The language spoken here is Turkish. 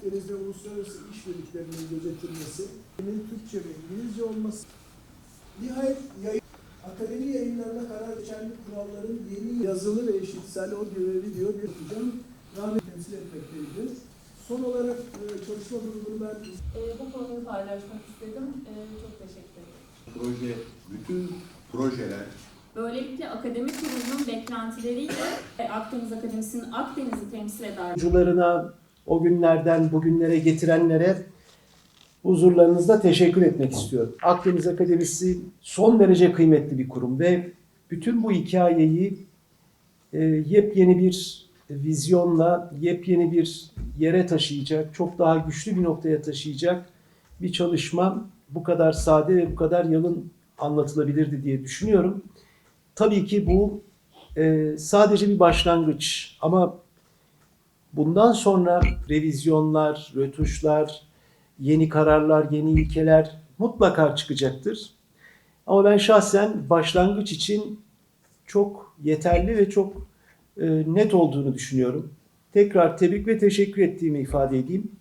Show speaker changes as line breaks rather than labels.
Akdeniz'de uluslararası işbirliklerinin gözetilmesi, Türkçe ve İngilizce olması, nihayet yayın, akademi yayınlarına karar geçerli kuralların yeni yazılı ve eşitsel o görevi diyor bir hocam rahmet temsil etmekteydi. Son olarak e, çalışma grubunu ben
Ee, bu konuyu paylaşmak istedim. Ee, çok teşekkür ederim.
Proje, bütün projeler
Böylelikle akademik kurulunun beklentileriyle Akdeniz Akademisi'nin Akdeniz'i temsil eder
Oyuncularına, o günlerden bugünlere getirenlere huzurlarınızda teşekkür etmek istiyorum. Akdeniz Akademisi son derece kıymetli bir kurum ve bütün bu hikayeyi e, yepyeni bir vizyonla, yepyeni bir yere taşıyacak, çok daha güçlü bir noktaya taşıyacak bir çalışma bu kadar sade ve bu kadar yalın anlatılabilirdi diye düşünüyorum. Tabii ki bu e, sadece bir başlangıç ama Bundan sonra revizyonlar, rötuşlar, yeni kararlar, yeni ilkeler mutlaka çıkacaktır. Ama ben şahsen başlangıç için çok yeterli ve çok e, net olduğunu düşünüyorum. Tekrar tebrik ve teşekkür ettiğimi ifade edeyim.